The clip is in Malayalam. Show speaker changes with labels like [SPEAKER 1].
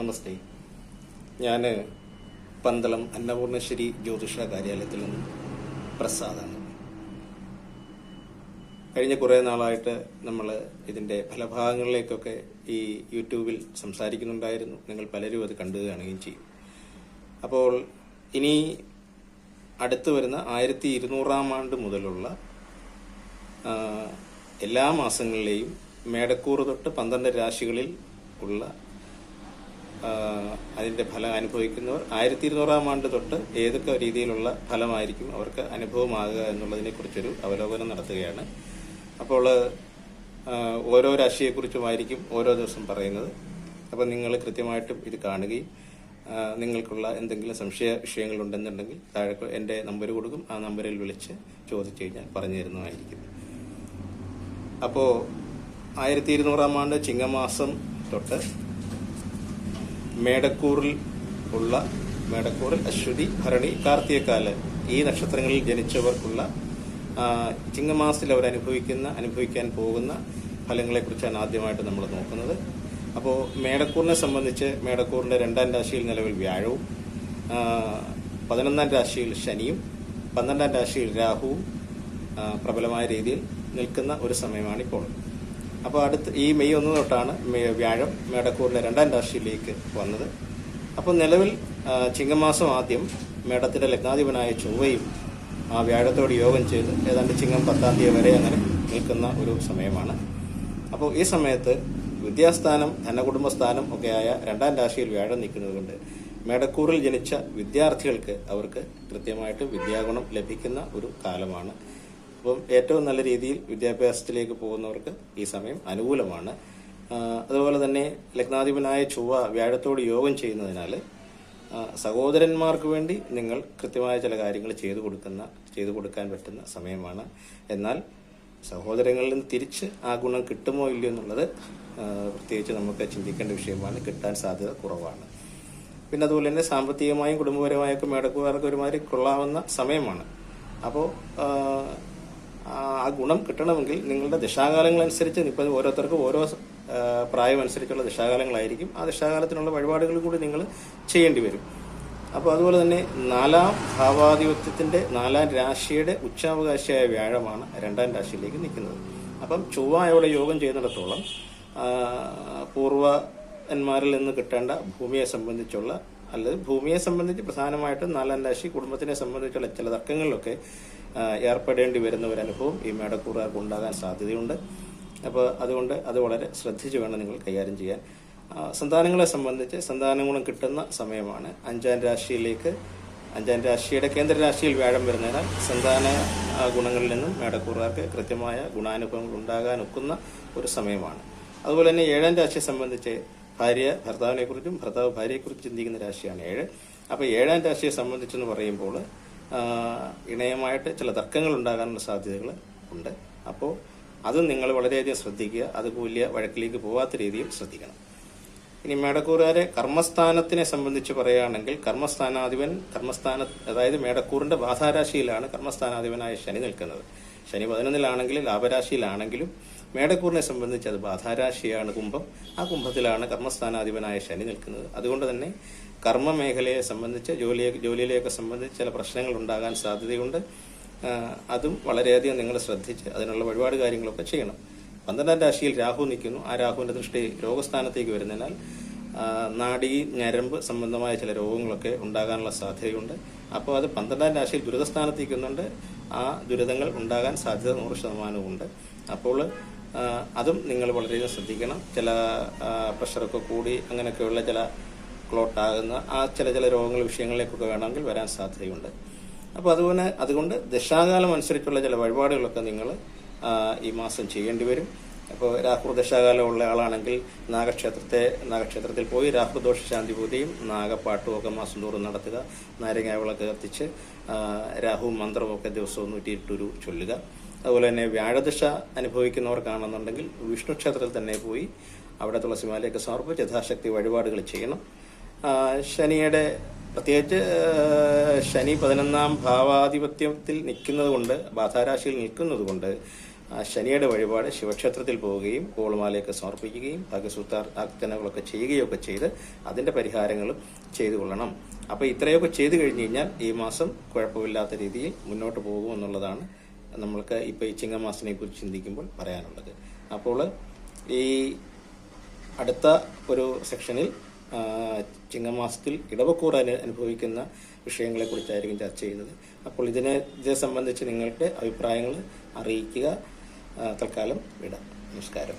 [SPEAKER 1] നമസ്തേ. ഞാൻ പന്തളം അന്നപൂർണശ്ശേരി ജ്യോതിഷ കാര്യാലയത്തിൽ നിന്ന് പ്രസാദാണ്. കഴിഞ്ഞ കുറേ നാളായിട്ട് നമ്മൾ ഇതിന്റെ ഫലഭാഗങ്ങളിലേക്കൊക്കെ ഈ യൂട്യൂബിൽ സംസാരിക്കുന്നുണ്ടായിരുന്നു. നിങ്ങൾ പലരും അത് കണ്ടു കാണുകയും ചെയ്യും. അപ്പോൾ ഇനി അടുത്ത് വരുന്ന ആയിരത്തി ഇരുന്നൂറാം ആണ്ട് മുതലുള്ള എല്ലാ മാസങ്ങളിലെയും മേടക്കൂറ് തൊട്ട് പന്ത്രണ്ട് രാശികളിൽ ഉള്ള ആ, അതിന്റെ ഫലം അനുഭവിക്കുന്നവർ ആയിരത്തി ഇരുന്നൂറാം ആണ്ട് തൊട്ട് ഏതൊക്കെ രീതിയിലുള്ള ഫലമായിരിക്കും അവർക്ക് അനുഭവമാകുക എന്നുള്ളതിനെ കുറിച്ചൊരു അവലോകനം നടത്തുകയാണ്. അപ്പോൾ ഓരോ രാശിയെക്കുറിച്ചുമായിരിക്കും ഓരോ ദിവസം പറയുന്നത്. അപ്പം നിങ്ങൾ കൃത്യമായിട്ടും ഇത് കാണുകയും നിങ്ങൾക്കുള്ള എന്തെങ്കിലും സംശയ വിഷയങ്ങളുണ്ടെന്നുണ്ടെങ്കിൽ താഴെ എന്റെ നമ്പർ കൊടുക്കും. ആ നമ്പറിൽ വിളിച്ച് ചോദിച്ചു കഴിഞ്ഞാൽ പറഞ്ഞു തരുന്നതായിരിക്കും. അപ്പോൾ ആയിരത്തി ഇരുന്നൂറാം ആണ്ട് ചിങ്ങമാസം തൊട്ട് മേടക്കൂറിൽ ഉള്ള മേടക്കൂറിൽ അശ്വതി ഭരണി കാർത്തികക്കാൽ ഈ നക്ഷത്രങ്ങളിൽ ജനിച്ചവർക്കുള്ള ചിങ്ങമാസത്തിൽ അവർ അനുഭവിക്കുന്ന അനുഭവിക്കാൻ പോകുന്ന ഫലങ്ങളെക്കുറിച്ചാണ് ആദ്യമായിട്ട് നമ്മൾ നോക്കുന്നത്. അപ്പോൾ മേടക്കൂറിനെ സംബന്ധിച്ച് മേടക്കൂറിന്റെ രണ്ടാം രാശിയിൽ നിലവിൽ വ്യാഴവും പതിനൊന്നാം രാശിയിൽ ശനിയും പന്ത്രണ്ടാം രാശിയിൽ രാഹുവും പ്രബലമായ രീതിയിൽ നിൽക്കുന്ന ഒരു സമയമാണിപ്പോൾ. അപ്പോൾ അടുത്ത് ഈ മെയ് ഒന്ന് തൊട്ടാണ് വ്യാഴം മേടക്കൂറിലെ രണ്ടാം രാശിയിലേക്ക് വന്നത്. അപ്പോൾ നിലവിൽ ചിങ്ങമാസം ആദ്യം മേടത്തിന്റെ ലഗ്നാധിപനായ ചൊവ്വയും ആ വ്യാഴത്തോട് യോഗം ചെയ്ത് ഏതാണ്ട് ചിങ്ങം പത്താം തീയതി വരെ അങ്ങനെ നിൽക്കുന്ന ഒരു സമയമാണ്. അപ്പോൾ ഈ സമയത്ത് വിദ്യാസ്ഥാനം ധനകുടുംബസ്ഥാനം ഒക്കെയായ രണ്ടാം രാശിയിൽ വ്യാഴം നിൽക്കുന്നതുകൊണ്ട് മേടക്കൂറിൽ ജനിച്ച വിദ്യാർത്ഥികൾക്ക് അവർക്ക് കൃത്യമായിട്ട് വിദ്യാഗുണം ലഭിക്കുന്ന ഒരു കാലമാണ്. അപ്പം ഏറ്റവും നല്ല രീതിയിൽ വിദ്യാഭ്യാസത്തിലേക്ക് പോകുന്നവർക്ക് ഈ സമയം അനുകൂലമാണ്. അതുപോലെ തന്നെ ലഗ്നാധിപനായ ചൊവ്വ വ്യാഴത്തോട് യോഗം ചെയ്യുന്നതിനാൽ സഹോദരന്മാർക്ക് വേണ്ടി നിങ്ങൾ കൃത്യമായ ചില കാര്യങ്ങൾ ചെയ്തു കൊടുക്കുന്ന ചെയ്തു കൊടുക്കാൻ പറ്റുന്ന സമയമാണ്. എന്നാൽ സഹോദരങ്ങളിൽ നിന്ന് തിരിച്ച് ആ ഗുണം കിട്ടുമോ ഇല്ലയോ എന്നുള്ളത് പ്രത്യേകിച്ച് നമുക്ക് ചിന്തിക്കേണ്ട വിഷയമാണ്. കിട്ടാൻ സാധ്യത കുറവാണ്. പിന്നെ അതുപോലെ തന്നെ സാമ്പത്തികമായും കുടുംബപരമായൊക്കെ മേടക്കുകാർക്ക് ഒരുമാതിരി കൊള്ളാവുന്ന സമയമാണ്. അപ്പോൾ ആ ഗുണം കിട്ടണമെങ്കിൽ നിങ്ങളുടെ ദശാകാലങ്ങളനുസരിച്ച് ഇപ്പം ഓരോരുത്തർക്കും ഓരോ പ്രായം അനുസരിച്ചുള്ള ദിശാകാലങ്ങളായിരിക്കും. ആ ദിശാകാലത്തിനുള്ള വഴിപാടുകൾ കൂടി നിങ്ങൾ ചെയ്യേണ്ടി വരും. അപ്പോൾ അതുപോലെ തന്നെ നാലാം ഭാവാധിപത്യത്തിന്റെ നാലാം രാശിയുടെ ഉച്ചാവകാശിയായ വ്യാഴമാണ് രണ്ടാം രാശിയിലേക്ക് നിൽക്കുന്നത്. അപ്പം ചൊവ്വ അവിടെ യോഗം ചെയ്യുന്നിടത്തോളം പൂർവന്മാരിൽ നിന്ന് കിട്ടേണ്ട ഭൂമിയെ സംബന്ധിച്ചുള്ള അല്ലെങ്കിൽ ഭൂമിയെ സംബന്ധിച്ച് പ്രധാനമായിട്ടും നാലാം രാശി കുടുംബത്തിനെ സംബന്ധിച്ചുള്ള ചില തർക്കങ്ങളിലൊക്കെ ഏർപ്പെടേണ്ടി വരുന്ന ഒരു അനുഭവം ഈ മേടക്കൂറുകാർക്ക് ഉണ്ടാകാൻ സാധ്യതയുണ്ട്. അപ്പോൾ അതുകൊണ്ട് അത് വളരെ ശ്രദ്ധിച്ചു വേണം നിങ്ങൾ കൈകാര്യം ചെയ്യാൻ. സന്താനങ്ങളെ സംബന്ധിച്ച് സന്താന ഗുണം കിട്ടുന്ന സമയമാണ്. അഞ്ചാം രാശിയിലേക്ക് അഞ്ചാം രാശിയുടെ കേന്ദ്ര രാശിയിൽ വ്യാഴം വരുന്നതിനാൽ സന്താന ഗുണങ്ങളിൽ നിന്നും മേടക്കൂറുകാർക്ക് കൃത്യമായ ഗുണാനുഭവങ്ങൾ ഉണ്ടാകാൻ ഒക്കുന്ന ഒരു സമയമാണ്. അതുപോലെ തന്നെ ഏഴാം രാശിയെ സംബന്ധിച്ച് ഭാര്യ ഭർത്താവിനെക്കുറിച്ചും ഭർത്താവ് ഭാര്യയെക്കുറിച്ചും ചിന്തിക്കുന്ന രാശിയാണ് ഏഴ്. അപ്പോൾ ഏഴാം രാശിയെ സംബന്ധിച്ചെന്ന് പറയുമ്പോൾ ഇണയമായിട്ട് ചില തർക്കങ്ങൾ ഉണ്ടാകാനുള്ള സാധ്യതകൾ ഉണ്ട്. അപ്പോൾ അത് നിങ്ങൾ വളരെയധികം ശ്രദ്ധിക്കുക. അത് വലിയ വഴക്കിലേക്ക് പോകാത്ത രീതിയിൽ ശ്രദ്ധിക്കണം. ഇനി മേടക്കൂറുകാരെ കർമ്മസ്ഥാനത്തിനെ സംബന്ധിച്ച് പറയുകയാണെങ്കിൽ കർമ്മസ്ഥാനാധിപൻ കർമ്മസ്ഥാന അതായത് മേടക്കൂറിന്റെ ബാധാരാശിയിലാണ് കർമ്മസ്ഥാനാധിപനായ ശനി നിൽക്കുന്നത്. ശനി പതിനൊന്നിലാണെങ്കിൽ ലാഭരാശിയിലാണെങ്കിലും മേടക്കൂറിനെ സംബന്ധിച്ച് അത് ബാധാരാശിയാണ് കുംഭം. ആ കുംഭത്തിലാണ് കർമ്മസ്ഥാനാധിപനായ ശനി നിൽക്കുന്നത്. അതുകൊണ്ട് തന്നെ കർമ്മ മേഖലയെ സംബന്ധിച്ച് ജോലിയെ ജോലിയിലേക്ക് സംബന്ധിച്ച് ചില പ്രശ്നങ്ങൾ ഉണ്ടാകാൻ സാധ്യതയുണ്ട്. അതും വളരെയധികം നിങ്ങൾ ശ്രദ്ധിച്ച് അതിനുള്ള വഴിപാട് കാര്യങ്ങളൊക്കെ ചെയ്യണം. പന്ത്രണ്ടാം രാശിയിൽ രാഹു നിൽക്കുന്നു. ആ രാഹുവിന്റെ ദൃഷ്ടി രോഗസ്ഥാനത്തേക്ക് വരുന്നതിനാൽ നാടി ഞരമ്പ് സംബന്ധമായ ചില രോഗങ്ങളൊക്കെ ഉണ്ടാകാനുള്ള സാധ്യതയുണ്ട്. അപ്പോൾ അത് പന്ത്രണ്ടാം രാശിയിൽ ദുരിതസ്ഥാനത്തേക്ക് വന്നുകൊണ്ട് ആ ദുരിതങ്ങൾ ഉണ്ടാകാൻ സാധ്യത നൂറ് ശതമാനമുണ്ട് അപ്പോൾ അതും നിങ്ങൾ വളരെയധികം ശ്രദ്ധിക്കണം. ചില പ്രഷറൊക്കെ കൂടി അങ്ങനെയൊക്കെയുള്ള ചില ക്ലോട്ടാകുന്ന ആ ചില ചില രോഗങ്ങൾ വിഷയങ്ങളിലേക്കൊക്കെ വേണമെങ്കിൽ വരാൻ സാധ്യതയുണ്ട്. അപ്പോൾ അതുപോലെ അതുകൊണ്ട് ദശാകാലം അനുസരിച്ചുള്ള ചില വഴിപാടുകളൊക്കെ നിങ്ങൾ ഈ മാസം ചെയ്യേണ്ടി വരും. അപ്പോൾ രാഹു ദശാകാലം ഉള്ള ആളാണെങ്കിൽ നാഗക്ഷേത്രത്തെ നാഗക്ഷേത്രത്തിൽ പോയി രാഹു ദോഷ ശാന്തി പൂജയും നാഗപ്പാട്ടും ഒക്കെ മാസം തോറും നടത്തുക നാരങ്ങ വിളക്ക് കത്തിച്ച് രാഹു മന്ത്രമൊക്കെ ദിവസവും നൂറ്റിയിട്ടൊരു ചൊല്ലുക. അതുപോലെ തന്നെ വ്യാഴദശ അനുഭവിക്കുന്നവർക്കാണെന്നുണ്ടെങ്കിൽ വിഷ്ണു ക്ഷേത്രത്തിൽ തന്നെ പോയി അവിടെ തുളസിമാലയൊക്കെ സമർപ്പിച്ച് യഥാശക്തി വഴിപാടുകൾ ചെയ്യണം. ശനിയുടെ പ്രത്യേകിച്ച് ശനി പതിനൊന്നാം ഭാവാധിപത്യത്തിൽ നിൽക്കുന്നത് കൊണ്ട് ബാധാരാശിയിൽ നിൽക്കുന്നത് കൊണ്ട് ശനിയുടെ വഴിപാട് ശിവക്ഷേത്രത്തിൽ പോവുകയും കോളുമാലയൊക്കെ സമർപ്പിക്കുകയും ഭാഗ്യസൂത്ര അർച്ചനകളൊക്കെ ചെയ്യുകയൊക്കെ ചെയ്ത് അതിന്റെ പരിഹാരങ്ങളും ചെയ്തു കൊള്ളണം. അപ്പോൾ ഇത്രയൊക്കെ ചെയ്തു കഴിഞ്ഞു കഴിഞ്ഞാൽ ഈ മാസം കുഴപ്പമില്ലാത്ത രീതിയിൽ മുന്നോട്ട് പോകും എന്നുള്ളതാണ് നമ്മൾക്ക് ഇപ്പോൾ ഈ ചിങ്ങമാസത്തിനെ കുറിച്ച് ചിന്തിക്കുമ്പോൾ പറയാനുള്ളത്. അപ്പോൾ ഈ അടുത്ത ഒരു സെക്ഷനിൽ ചിങ്ങമാസത്തിൽ ഇടവക്കൂർ അനു അനുഭവിക്കുന്ന വിഷയങ്ങളെക്കുറിച്ചായിരിക്കും ചർച്ച ചെയ്യുന്നത്. അപ്പോൾ ഇതിനെ ഇതേ സംബന്ധിച്ച് നിങ്ങളുടെ അഭിപ്രായങ്ങൾ അറിയിക്കുക. തൽക്കാലം വിടാം. നമസ്കാരം.